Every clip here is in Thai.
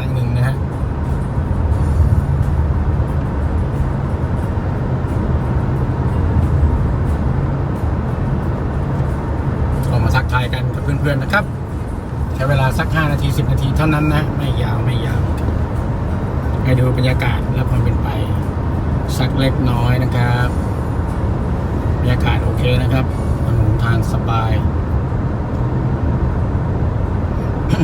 าอีกครั้งหนึ่งนะฮะออกมาทักทายกันกับเพื่อนๆนะครับ ใช้เวลาสัก 5 นาที 10 นาทีเท่านั้นนะ ไม่ยาวไม่ยาว ให้ดูบรรยากาศและความเป็นไป สักเล็กน้อยนะครับบรรยากาศโอเคนะครับถนนทางสบายก็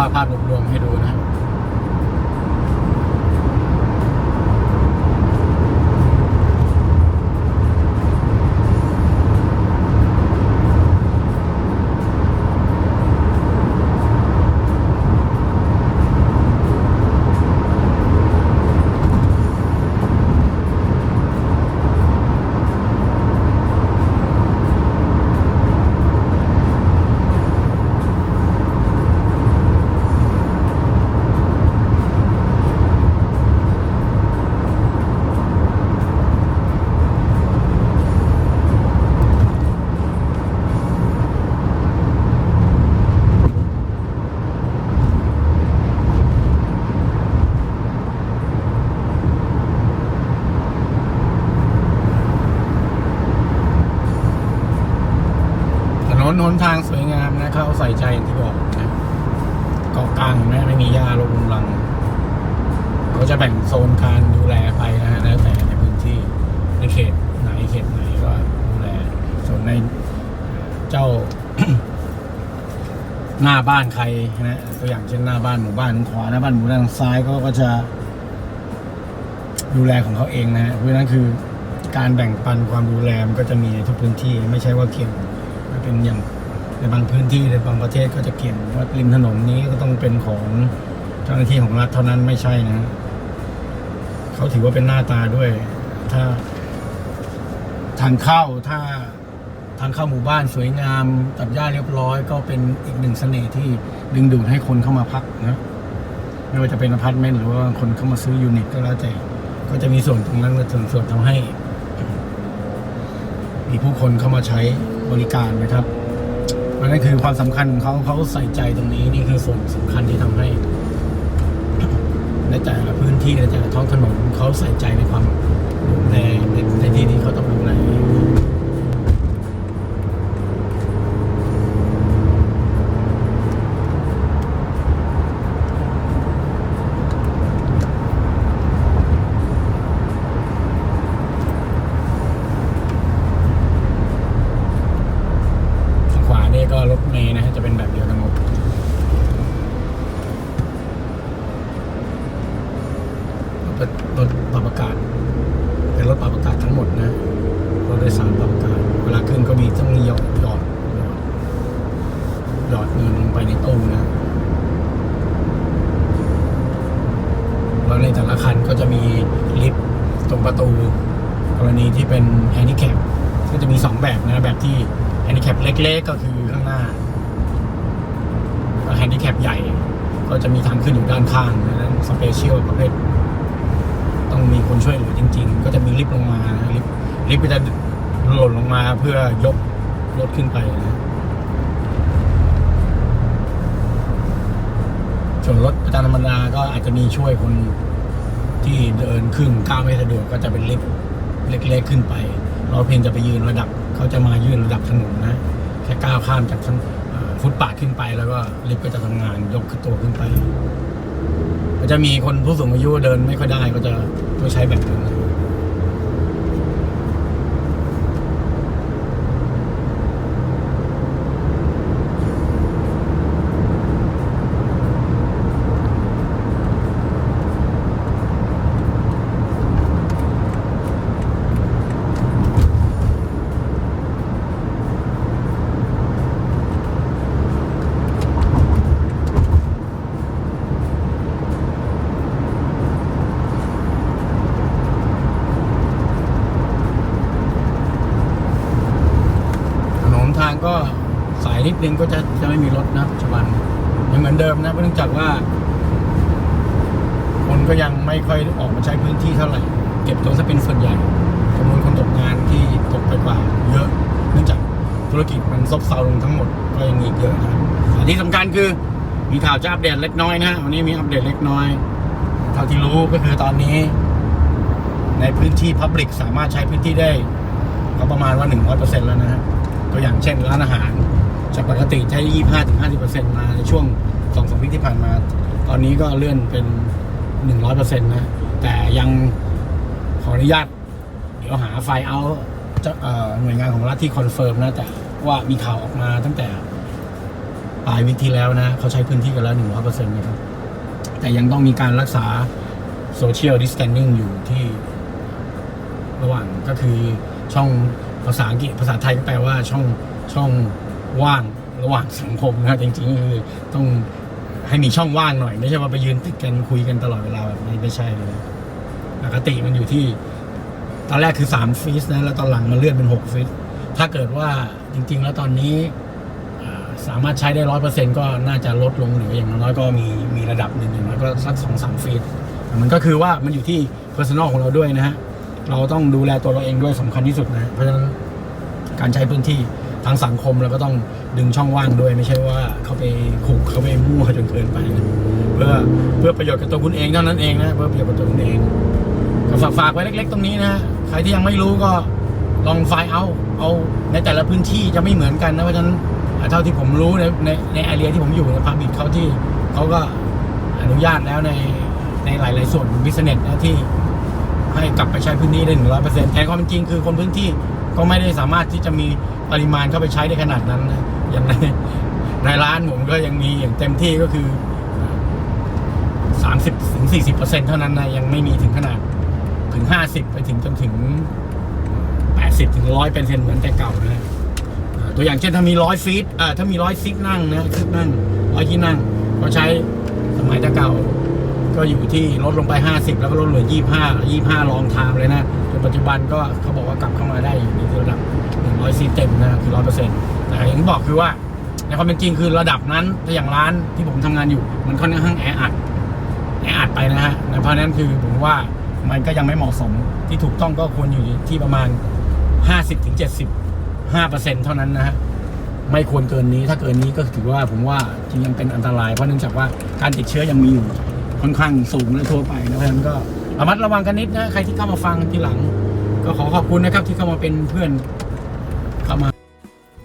ภายทอดภาพรวมๆให้ดูนะ หน้าบ้านใครนะตัวอย่างเช่นหน้าบ้านหมู่บ้านขวาหน้าบ้านหมู่บ้านทางซ้ายก็ก็จะ ดูแลของเขาเองนะฮะเพราะนั้นคือการแบ่งปันความดูแลมันก็จะมีในทุกพื้นที่ ไม่ใช่ว่าเกี่ยวเป็นอย่างในบางพื้นที่ในบางประเทศก็จะเกี่ยวว่าริมถนนนี้ก็ต้องเป็นของเจ้าหน้าที่ของรัฐเท่านั้นไม่ใช่นะเขาถือว่าเป็นหน้าตาด้วย ถ้าทางเข้าถ้า ทางเข้าหมู่บ้านสวยงาม ตัดหญ้าเรียบร้อย ก็เป็นอีกหนึ่งเสน่ห์ที่ดึงดูดให้คนเข้ามาพักนะไม่ว่าจะเป็นอพาร์ตเมนต์หรือว่าคนเข้ามาซื้อยูนิตก็แล้วแต่ก็จะมีส่วนตรงนั้นมาถึงส่วนทำให้ มีผู้คนเข้ามาใช้บริการนะครับอันนั้นคือความสำคัญของเขาเขาใส่ใจตรงนี้นี่คือส่วนสำคัญที่ทำให้ในแต่ละพื้นที่ในแต่ละท้องถนนเขาใส่ใจในความดูแลในในที่ที่เขาต้องดูแล หยอดเงินลงไปในตู้นะแล้วในแต่ละคันก็จะมีลิฟต์ตรงประตู กรณีที่เป็นแฮนดิแคปก็จะมีสองแบบนะ แบบที่แฮนดิแคปเล็ก ๆ ก็คือข้างหน้าแล้วแฮนดิแคปใหญ่ก็จะมีทางขึ้นอยู่ด้านข้างนะนั้นสเปเชียลประเภทต้องมีคนช่วยเหลือจริง ๆ ก็จะมีลิฟต์ลงมาลิฟต์ลิฟต์ก็จะหล่นลงมาเพื่อยกรถขึ้นไปนะ ส่วนรถประจำธรรมดาก็อาจจะมีช่วยคนที่เดินขึ้นก้าวไม่สะดวกก็จะเป็นลิฟต์เล็กๆขึ้นไป เราเพียงจะไปยืนระดับเขาจะมายืนระดับถนนนะแค่ก้าวข้ามจากฟุตปาดขึ้นไปแล้วก็ลิฟต์ก็จะทำงานยกตัวขึ้นไปก็จะมีคนผู้สูงอายุเดินไม่ค่อยได้ก็จะต้องใช้แบบนั้นนะ ถนนทางก็ สายนิดนึงก็จะจะไม่มีรถนะปัจจุบันยังเหมือนเดิมนะเนื่องจากว่า คนก็ยังไม่ค่อยออกมาใช้พื้นที่เท่าไหร่ เก็บตัวซะเป็นส่วนใหญ่จำนวนคนตกงานที่ตกไปกว่า เยอะ เนื่องจากธุรกิจมันซบเซาลงทั้งหมดก็ยังมีอีกเยอะนะครับที่สำคัญคือมีข่าวจะอัปเดตเล็กน้อยนะวันนี้มีอัปเดตเล็กน้อยเท่าที่รู้ก็คือตอนนี้ ในพื้นที่ Public สามารถใช้พื้นที่ได้ก็ประมาณว่า100%แล้วนะฮะตัวอย่างเช่นร้านอาหาร จากปกติใช้ 25-50%มาในช่วง2อสปีที่ผ่านมา ตอนนี้ก็เลื่อนเป็น 100%นะ แต่ยังขออนุญาต เดี๋ยวหาไฟล์เอาจะหน่วยงานของรัฐที่คอนเฟิร์มนะ แต่ว่ามีข่าวออกมาตั้งแต่ปลายวิกที่แล้วนะ เขาใช้พื้นที่กันแล้ว 100%นะครับ แต่ยังต้องมีการรักษาโซเชียลดิส a ทน n ิ n งอยู่ที่ระหว่างก็คือช่องภาษาอังกฤษภาษาไทยก็แปลว่าช่องช่อง ว่างระหว่างสังคมนะครับจริงๆก็คือต้องให้มีช่องว่างหน่อย ไม่ใช่ว่าไปยืนติดกันคุยกันตลอดเวลาแบบนี้ไม่ใช่เลยปกติมันอยู่ที่ ตอนแรกคือ 3 ฟีสนะ แล้วตอนหลังมันเลื่อนเป็น 6 ฟีสถ้าเกิดว่าจริง ๆ แล้วตอนนี้สามารถใช้ได้ร้อยเปอร์เซ็นก็น่าจะลดลงหรืออย่างน้อยก็มีมีระดับหนึ่งอย่างน้อยก็สักสองสามฟีตมันก็คือว่ามันอยู่ที่ personal ของเราด้วยนะฮะ เราต้องดูแลตัวเราเองด้วยสำคัญที่สุดนะ เพราะฉะนั้นการใช้พื้นที่ ทางสังคมเราก็ต้องดึงช่องว่างด้วยไม่ใช่ว่าเขาไปขุกเขาไปมั่วจนเกินไปนะเพื่อเพื่อประโยชน์กับตัวคุณเองเท่านั้นเองนะเพื่อประโยชน์กับตัวคุณเองก็ฝากฝากไว้เล็ก ๆ ตรงนี้นะใครที่ยังไม่รู้ก็ลองไฟล์เอาเอาในแต่ละพื้นที่จะไม่เหมือนกันนะเพราะฉะนั้นเท่าที่ผมรู้ในในในแอเรียที่ผมอยู่ในพาร์บิทเขาที่เขาก็อนุญาตแล้วในในหลาย ๆ ส่วนบิสเนสนะที่ให้กลับไปใช้พื้นที่ได้หนึ่งร้อยเปอร์เซ็นต์แต่ความจริงคือคนพื้นที่ก็ไม่ได้สามารถที่จะมี ปริมาณเข้าไปใช้ได้ขนาดนั้นนะอย่างในในร้านผมก็ยังมีอย่างเต็มที่ก็คือสามสิบถึงสี่สิบเปอร์เซ็นต์เท่านั้นนะยังไม่มีถึงขนาดถึงห้าสิบไปถึงจนถึงแปดสิบถึงร้อยเป็นเซ็นเหมือนแต่เก่านะตัวอย่างเช่นถ้ามีร้อยฟีตถ้ามีร้อยซิกนั่งนะซิกนั่งร้อยที่นั่ง ก็ใช้สมัยแต่เก่า ก็อยู่ที่ลดลงไป 50 แล้วก็ลดเหลือ 25 25 ลองไทม์เลยนะจนปัจจุบันก็เขาบอกว่ากลับเข้ามาได้อยู่ในระดับ 100ซีเต็มนะคือ 100%แต่อย่างที่บอกคือว่าในความเป็นจริงคือระดับนั้นถ้าอย่างร้านที่ผมทำงานอยู่ มันค่อนข้างแออัดแออัดไปนะฮะเพราะนั้นคือผมว่ามันก็ยังไม่เหมาะสมที่ถูกต้องก็ควรอยู่ที่ประมาณ 50-75%เท่านั้นนะฮะไม่ควรเกินนี้ถ้าเกินนี้ก็ถือว่าผมว่าจริงยังเป็นอันตรายเพราะเนื่องจากว่าการติดเชื้อยังมีอยู่ ค่อนข้างสูงและทั่วไปนะเพราะฉะนั้นก็ระมัดระวังกันนิดนะใครที่เข้ามาฟังทีหลัง ก็ขอขอบคุณนะครับที่เข้ามาเป็นเพื่อนเข้ามา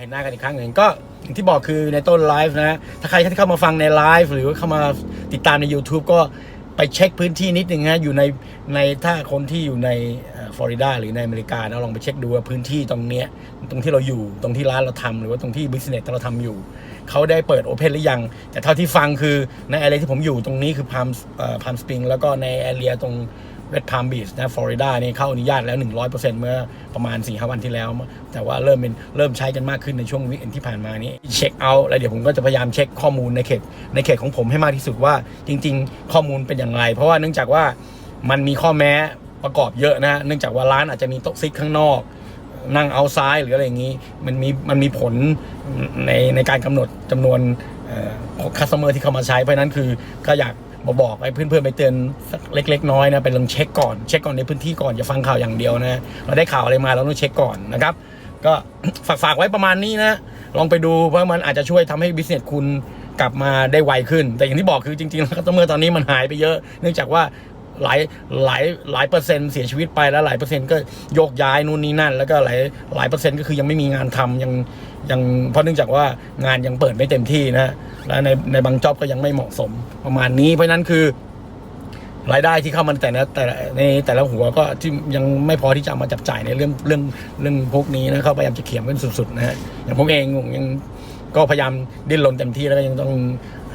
เห็นหน้ากันอีกครั้งหนึ่งก็อย่างที่บอกคือในต้นไลฟ์นะถ้าใครที่เข้ามาฟังในไลฟ์หรือว่าเข้ามาติดตามใน YouTube ก็ไปเช็คพื้นที่นิดนึงนะอยู่ในในถ้าคนที่อยู่ใน ฟลอริดาหรือในอเมริกานะลองไปเช็คดูว่าพื้นที่ตรงเนี้ยตรงที่เราอยู่ตรงที่ร้านเราทำหรือว่าตรงที่บิสเนสที่เราทำอยู่ เขาได้เปิดโอเพนหรือยัง แต่เท่าที่ฟังคือในแอเรียที่ผมอยู่ตรงนี้คือพามพามสปริงแล้วก็ในแอเรียตรงเวสต์พามบีชนะฟลอริดานี่เข้าอนุญาตแล้ว 100%เมื่อประมาณ4-5วันที่แล้ว แต่ว่าเริ่มเป็นเริ่มใช้กันมากขึ้นในช่วงวิกที่ผ่านมานี้เช็คเอาท์แล้วเดี๋ยวผมก็จะพยายามเช็คข้อมูลในเขตในเขตของผมให้มากที่สุดว่าจริง ๆ ข้อมูลเป็นอย่างไร เพราะว่าเนื่องจากว่ามันมีข้อแม้ ประกอบเยอะนะเนื่องจากว่าร้านอาจจะมีโต๊ะซิกข้างนอก นั่งเอาซ้ายหรืออะไรอย่างนี้ มันมีมันมีผลในในการกำหนดจำนวนคัสเตอร์ที่เข้ามาใช้เพราะนั้นคือก็อยากมาบอกให้เพื่อนๆไปเตือนเล็ก ๆ น้อยนะไปลองเช็คก่อนเช็คก่อนในพื้นที่ก่อนอย่าฟังข่าวอย่างเดียวนะเราได้ข่าวอะไรมาเราต้องเช็คก่อนนะครับ ก็ฝากฝากไว้ประมาณนี้นะลองไปดูเพราะมันอาจจะช่วยทำให้บิสเนสคุณกลับมาได้ไวขึ้น แต่อย่างที่บอกคือจริงๆแล้วคัสเตอร์ตอนนี้มันหายไปเยอะ เนื่องจากว่า หลายหลายหลายเปอร์เซ็นต์เสียชีวิตไปแล้วหลายเปอร์เซ็นต์ก็โยกย้ายนู่นนี่นั่น แล้วก็หลายหลายเปอร์เซ็นต์ก็คือยังไม่มีงานทำยังยังเพราะเนื่องจากว่างานยังเปิดไม่เต็มที่นะและในในบางจ็อบก็ยังไม่เหมาะสมประมาณนี้ เพราะนั้นคือรายได้ที่เข้ามาแต่ละแต่ในแต่ละหัวก็ที่ยังไม่พอที่จะมาจับจ่ายในเรื่องเรื่องเรื่องพวกนี้นะเขาพยายามจะเขียมกันสุดๆนะฮะอย่างผมเองยัง ก็พยายามดิ้นรนเต็มที่แล้วก็ยังต้อง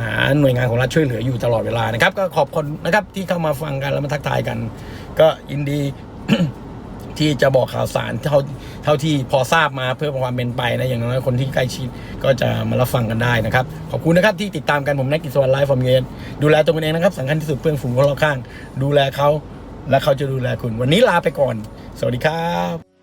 หาหน่วยงานของรัฐช่วยเหลืออยู่ตลอดเวลานะครับ ก็ขอบคุณนะครับที่เข้ามาฟังกันแล้วมาทักทายกัน ก็ยินดีที่จะบอกข่าวสารเท่าเท่าที่พอทราบมาเพื่อความเป็นไปนะอย่างน้อยคนที่ใกล้ชิดก็จะมารับฟังกันได้นะครับ ขอบคุณนะครับที่ติดตามกันผมนักกิจสวรรไลฟ์ฟอร์มเยนดูแลตัวเองนะครับสำคัญที่สุดเพื่อนฝูงคนรอบข้าง ดูแลเขาและเขาจะดูแลคุณ วันนี้ลาไปก่อน สวัสดีครับ